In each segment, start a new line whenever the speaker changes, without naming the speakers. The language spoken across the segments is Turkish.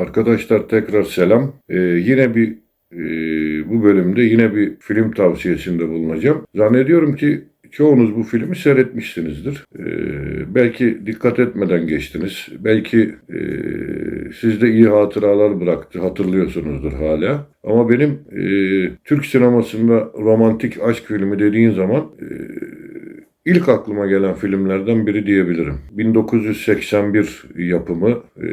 Arkadaşlar tekrar selam. Ee, yine bir e, bu bölümde yine bir film tavsiyesinde bulunacağım. Zannediyorum ki çoğunuz bu filmi seyretmişsinizdir. Ee, belki dikkat etmeden geçtiniz. Belki e, sizde iyi hatıralar bıraktı. Hatırlıyorsunuzdur hala. Ama benim e, Türk sinemasında romantik aşk filmi dediğin zaman e, İlk aklıma gelen filmlerden biri diyebilirim. 1981 yapımı, e,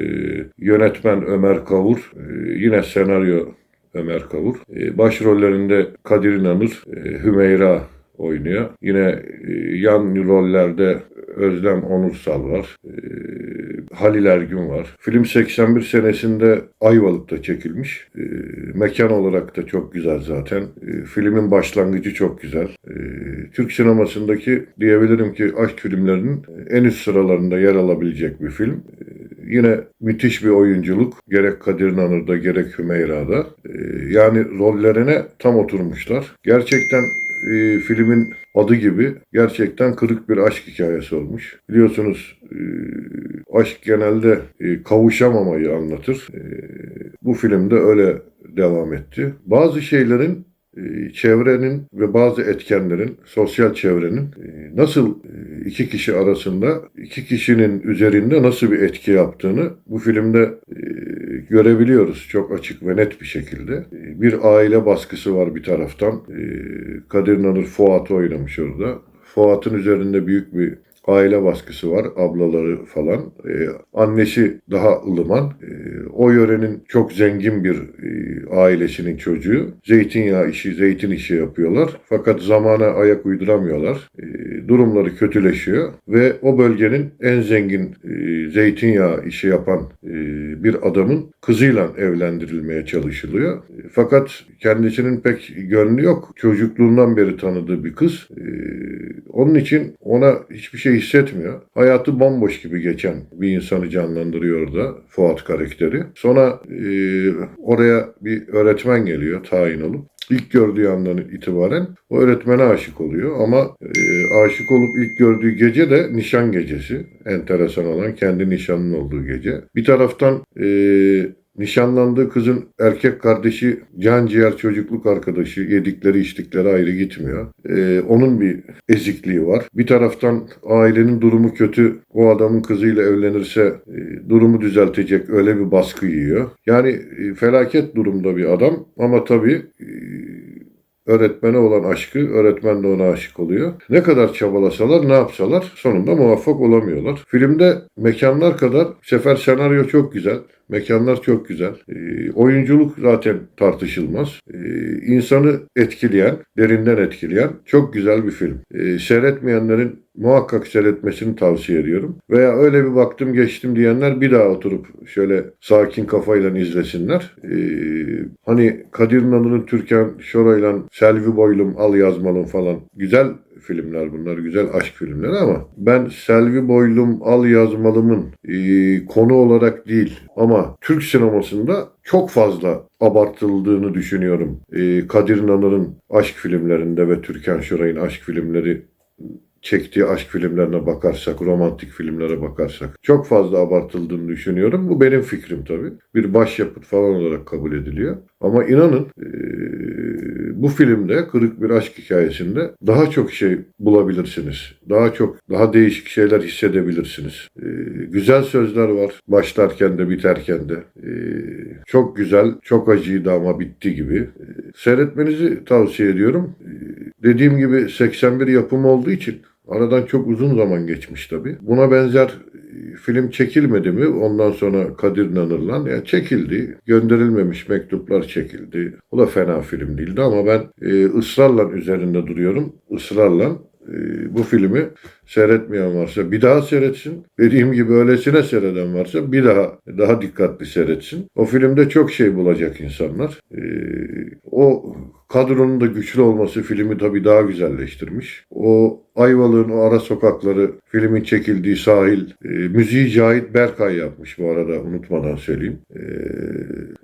yönetmen Ömer Kavur, e, yine senaryo Ömer Kavur. E, başrollerinde Kadir İnanır, e, Hümeyra oynuyor. Yine e, yan rollerde Özlem Onursal var. E, Halil Ergün var. Film 81 senesinde Ayvalık'ta çekilmiş. E, mekan olarak da çok güzel zaten. E, filmin başlangıcı çok güzel. E, Türk sinemasındaki diyebilirim ki aşk filmlerinin en üst sıralarında yer alabilecek bir film. E, yine müthiş bir oyunculuk. Gerek Kadir İnanır'da gerek Hümeyra'da. E, yani rollerine tam oturmuşlar. Gerçekten e, filmin adı gibi gerçekten kırık bir aşk hikayesi olmuş. Biliyorsunuz e, aşk genelde e, kavuşamamayı anlatır. E, bu filmde öyle devam etti. Bazı şeylerin e, çevrenin ve bazı etkenlerin, sosyal çevrenin e, nasıl e, iki kişi arasında, iki kişinin üzerinde nasıl bir etki yaptığını bu filmde görebiliyoruz çok açık ve net bir şekilde. Bir aile baskısı var bir taraftan. E, Kadir İnanır Fuat oynamış orada. Fuat'ın üzerinde büyük bir aile baskısı var, ablaları falan. Ee, annesi daha ılıman. Ee, o yörenin çok zengin bir e, ailesinin çocuğu. Zeytinyağı işi, zeytin işi yapıyorlar. Fakat zamana ayak uyduramıyorlar. Ee, durumları kötüleşiyor ve o bölgenin en zengin e, zeytinyağı işi yapan e, bir adamın kızıyla evlendirilmeye çalışılıyor. E, Fakat kendisinin pek gönlü yok. Çocukluğundan beri tanıdığı bir kız. Ee, onun için ona hiçbir şey hissetmiyor. Hayatı bomboş gibi geçen bir insanı canlandırıyor da Fuat karakteri. Sonra e, oraya bir öğretmen geliyor tayin olup. İlk gördüğü andan itibaren o öğretmene aşık oluyor ama e, aşık olup ilk gördüğü gece de nişan gecesi. Enteresan olan kendi nişanının olduğu gece. Bir taraftan e, Nişanlandığı kızın erkek kardeşi can ciğer çocukluk arkadaşı yedikleri içtikleri ayrı gitmiyor. Ee, onun bir ezikliği var. Bir taraftan ailenin durumu kötü. O adamın kızıyla evlenirse e, durumu düzeltecek öyle bir baskı yiyor. Yani e, felaket durumda bir adam ama tabii e, öğretmene olan aşkı, öğretmen de ona aşık oluyor. Ne kadar çabalasalar, ne yapsalar sonunda muvaffak olamıyorlar. Filmde mekanlar kadar, sefer senaryo çok güzel. Mekanlar çok güzel. E, oyunculuk zaten tartışılmaz. E, insanı etkileyen, derinden etkileyen çok güzel bir film. E, seyretmeyenlerin muhakkak seyretmesini tavsiye ediyorum. Veya öyle bir baktım geçtim diyenler bir daha oturup şöyle sakin kafayla izlesinler. E, hani Kadir İnanır'ın Türkan Şoray'la Selvi Boylum Al Yazmalım falan güzel filmler bunlar. Güzel aşk filmleri ama ben Selvi Boylum Al Yazmalım'ın e, konu olarak değil ama Türk sinemasında çok fazla abartıldığını düşünüyorum. E, Kadir İnanır'ın aşk filmlerinde ve Türkan Şoray'ın aşk filmleri çektiği aşk filmlerine bakarsak, romantik filmlere bakarsak çok fazla abartıldığını düşünüyorum. Bu benim fikrim tabii. Bir başyapıt falan olarak kabul ediliyor. Ama inanın e, bu filmde Kırık Bir Aşk Hikayesi'nde daha çok şey bulabilirsiniz. Daha çok, daha değişik şeyler hissedebilirsiniz. E, güzel sözler var başlarken de biterken de. E, çok güzel, çok acıydı ama bitti gibi. E, seyretmenizi tavsiye ediyorum. E, dediğim gibi 81 yapımı olduğu için Aradan çok uzun zaman geçmiş tabii. Buna benzer e, film çekilmedi mi? Ondan sonra Kadir İnanır'la ya çekildi. Gönderilmemiş mektuplar çekildi. O da fena film değildi ama ben e, ısrarla üzerinde duruyorum. Israrla e, bu filmi seyretmeyen varsa bir daha seyretsin. Dediğim gibi öylesine seyreden varsa bir daha daha dikkatli seyretsin. O filmde çok şey bulacak insanlar. E, o kadronun da güçlü olması filmi tabii daha güzelleştirmiş. O Ayvalık'ın o ara sokakları, filmin çekildiği sahil, e, müziği Cahit Berkay yapmış bu arada unutmadan söyleyeyim. E,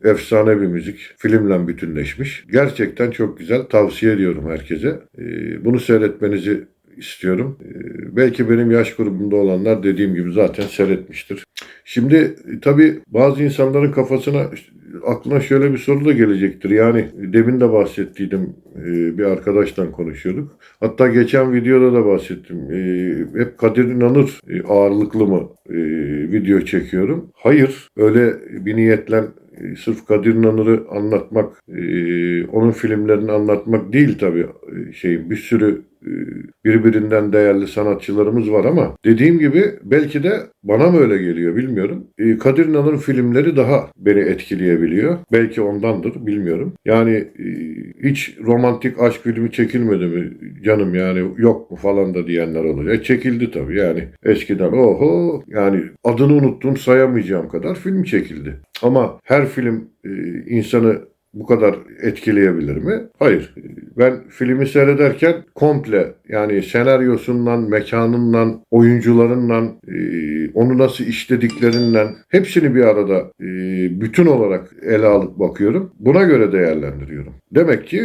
efsane bir müzik, filmle bütünleşmiş. Gerçekten çok güzel, tavsiye ediyorum herkese. E, bunu seyretmenizi istiyorum. E, belki benim yaş grubumda olanlar dediğim gibi zaten seyretmiştir. Şimdi e, tabii bazı insanların kafasına aklına şöyle bir soru da gelecektir. Yani demin de bahsettiydim e, bir arkadaşla konuşuyorduk. Hatta geçen videoda da bahsettim. E, hep Kadir İnanır ağırlıklı mı video çekiyorum? Hayır. Öyle bir niyetle e, sırf Kadir İnanır'ı anlatmak, onun filmlerini anlatmak değil tabii. E, şey bir sürü birbirinden değerli sanatçılarımız var ama dediğim gibi belki de bana mı öyle geliyor bilmiyorum. E, Kadir İnanır'ın filmleri daha beni etkileyebiliyor. Belki ondandır bilmiyorum. Yani e, hiç romantik aşk filmi çekilmedi mi canım yani yok mu falan da diyenler oluyor. E, çekildi tabii yani eskiden oho yani adını unuttum sayamayacağım kadar film çekildi. Ama her film e, insanı bu kadar etkileyebilir mi? Hayır. Ben filmi seyrederken komple yani senaryosundan, mekanından, oyuncularından, e, onu nasıl işlediklerinden hepsini bir arada e, bütün olarak ele alıp bakıyorum. Buna göre değerlendiriyorum. Demek ki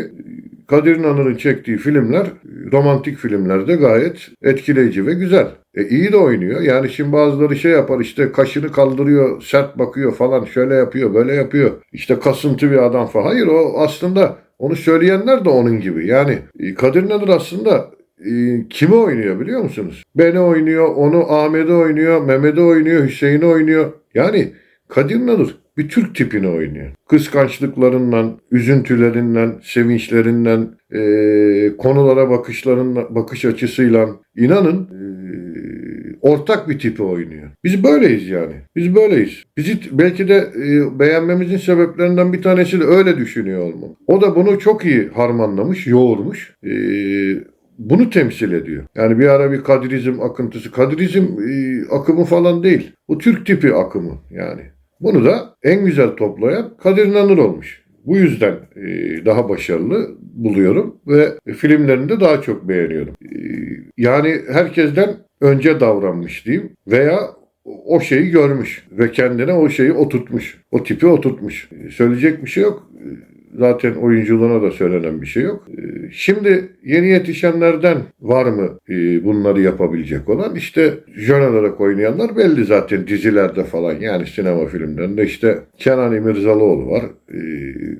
Kadir İnanır'ın çektiği filmler romantik filmlerde gayet etkileyici ve güzel. E iyi de oynuyor. Yani şimdi bazıları şey yapar işte kaşını kaldırıyor, sert bakıyor falan şöyle yapıyor, böyle yapıyor. İşte kasıntı bir adam falan. Hayır o aslında onu söyleyenler de onun gibi. Yani e, Kadir İnanır aslında e, kimi oynuyor biliyor musunuz? Beni oynuyor, onu Ahmet'i oynuyor, Mehmet'i oynuyor, Hüseyin'i oynuyor. Yani Kadir İnanır bir Türk tipini oynuyor. Kıskançlıklarından, üzüntülerinden, sevinçlerinden, e, konulara bakışlarından, bakış açısıyla inanın e, ortak bir tipi oynuyor. Biz böyleyiz yani. Biz böyleyiz. Bizi belki de e, beğenmemizin sebeplerinden bir tanesi de öyle düşünüyor olmam. O da bunu çok iyi harmanlamış, yoğurmuş. E, bunu temsil ediyor. Yani bir ara bir Kadirizm akıntısı. Kadirizm e, akımı falan değil. Bu Türk tipi akımı yani. Bunu da en güzel toplayan Kadir İnanır olmuş. Bu yüzden e, daha başarılı buluyorum ve filmlerini de daha çok beğeniyorum. E, yani herkesten önce davranmış diyeyim veya o şeyi görmüş ve kendine o şeyi oturtmuş. O tipi oturtmuş. E, söyleyecek bir şey yok. Zaten oyunculuğuna da söylenen bir şey yok. Şimdi yeni yetişenlerden var mı bunları yapabilecek olan? İşte jön olarak oynayanlar belli zaten dizilerde falan yani sinema filmlerinde işte Kenan İmirzalıoğlu var,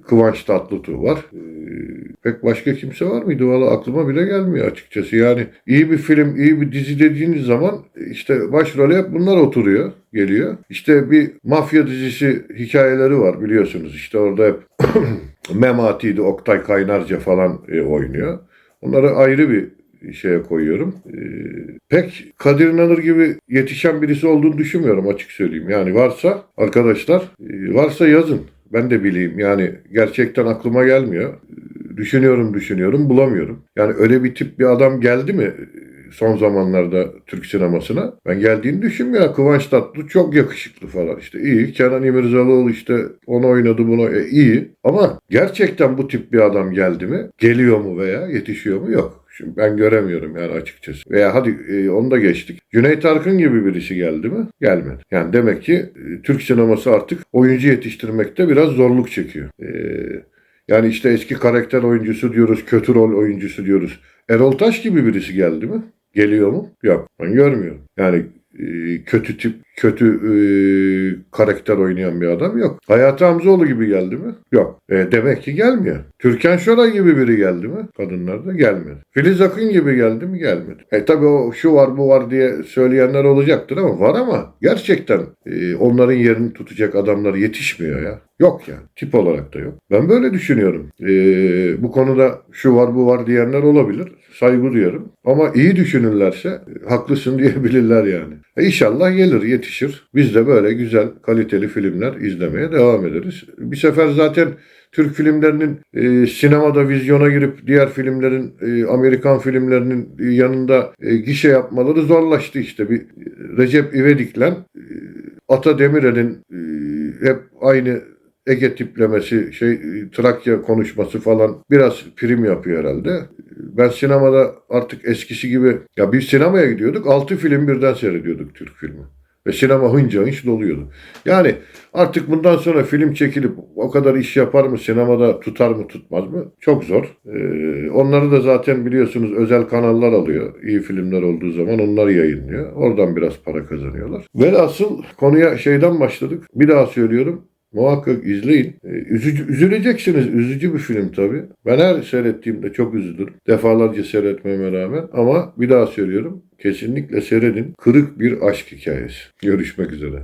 Kıvanç Tatlıtuğ var. Pek başka kimse var mıydı? Valla aklıma bile gelmiyor açıkçası. Yani iyi bir film, iyi bir dizi dediğiniz zaman işte başrole hep bunlar oturuyor, geliyor. İşte bir mafya dizisi hikayeleri var biliyorsunuz. İşte orada hep Memati'ydi, Oktay Kaynarca falan e, oynuyor. Onları ayrı bir şeye koyuyorum. E, pek Kadir İnanır gibi yetişen birisi olduğunu düşünmüyorum açık söyleyeyim. Yani varsa arkadaşlar e, varsa yazın. Ben de bileyim. Yani gerçekten aklıma gelmiyor. Düşünüyorum düşünüyorum bulamıyorum. Yani öyle bir tip bir adam geldi mi son zamanlarda Türk sinemasına. Ben geldiğini düşünmüyorum. Kıvanç Tatlı çok yakışıklı falan işte iyi. Kenan İmirzalıoğlu işte onu oynadı bunu e, iyi. Ama gerçekten bu tip bir adam geldi mi? Geliyor mu veya yetişiyor mu? Yok. Şimdi ben göremiyorum yani açıkçası. Veya hadi e, onu da geçtik. Cüneyt Arkın gibi birisi geldi mi? Gelmedi. Yani demek ki e, Türk sineması artık oyuncu yetiştirmekte biraz zorluk çekiyor. Eee yani işte eski karakter oyuncusu diyoruz, kötü rol oyuncusu diyoruz. Erol Taş gibi birisi geldi mi? Geliyor mu? Yok. Ben görmüyorum. Yani e, kötü tip, kötü e, karakter oynayan bir adam yok. Hayati Hamzoğlu gibi geldi mi? Yok. E, demek ki gelmiyor. Türkan Şoray gibi biri geldi mi? Kadınlarda gelmedi. Filiz Akın gibi geldi mi? Gelmedi. E tabi o şu var bu var diye söyleyenler olacaktır ama var ama gerçekten e, onların yerini tutacak adamlar yetişmiyor ya. Yok yani. Tip olarak da yok. Ben böyle düşünüyorum. Ee, bu konuda şu var bu var diyenler olabilir. Saygı duyarım. Ama iyi düşünürlerse e, haklısın diyebilirler yani. E inşallah gelir, yetişir. Biz de böyle güzel, kaliteli filmler izlemeye devam ederiz. Bir sefer zaten Türk filmlerinin e, sinemada vizyona girip diğer filmlerin e, Amerikan filmlerinin e, yanında e, gişe yapmaları zorlaştı işte. Bir Recep İvedik'le e, Ata Demirel'in e, hep aynı Ege tiplemesi, şey Trakya konuşması falan biraz prim yapıyor herhalde. Ben sinemada artık eskisi gibi ya biz sinemaya gidiyorduk 6 film birden seyrediyorduk Türk filmi. Ve sinema hınca hınç doluyordu. Yani artık bundan sonra film çekilip o kadar iş yapar mı, sinemada tutar mı tutmaz mı? Çok zor. Ee, onları da zaten biliyorsunuz özel kanallar alıyor. İyi filmler olduğu zaman onlar yayınlıyor. Oradan biraz para kazanıyorlar. Velhasıl konuya şeyden başladık. Bir daha söylüyorum. Muhakkak izleyin. Ee, Üzücü, üzüleceksiniz. Üzücü bir film tabii. Ben her seyrettiğimde çok üzülürüm. Defalarca seyretmeme rağmen. Ama bir daha söylüyorum. Kesinlikle seyredin. Kırık bir aşk hikayesi. Görüşmek üzere.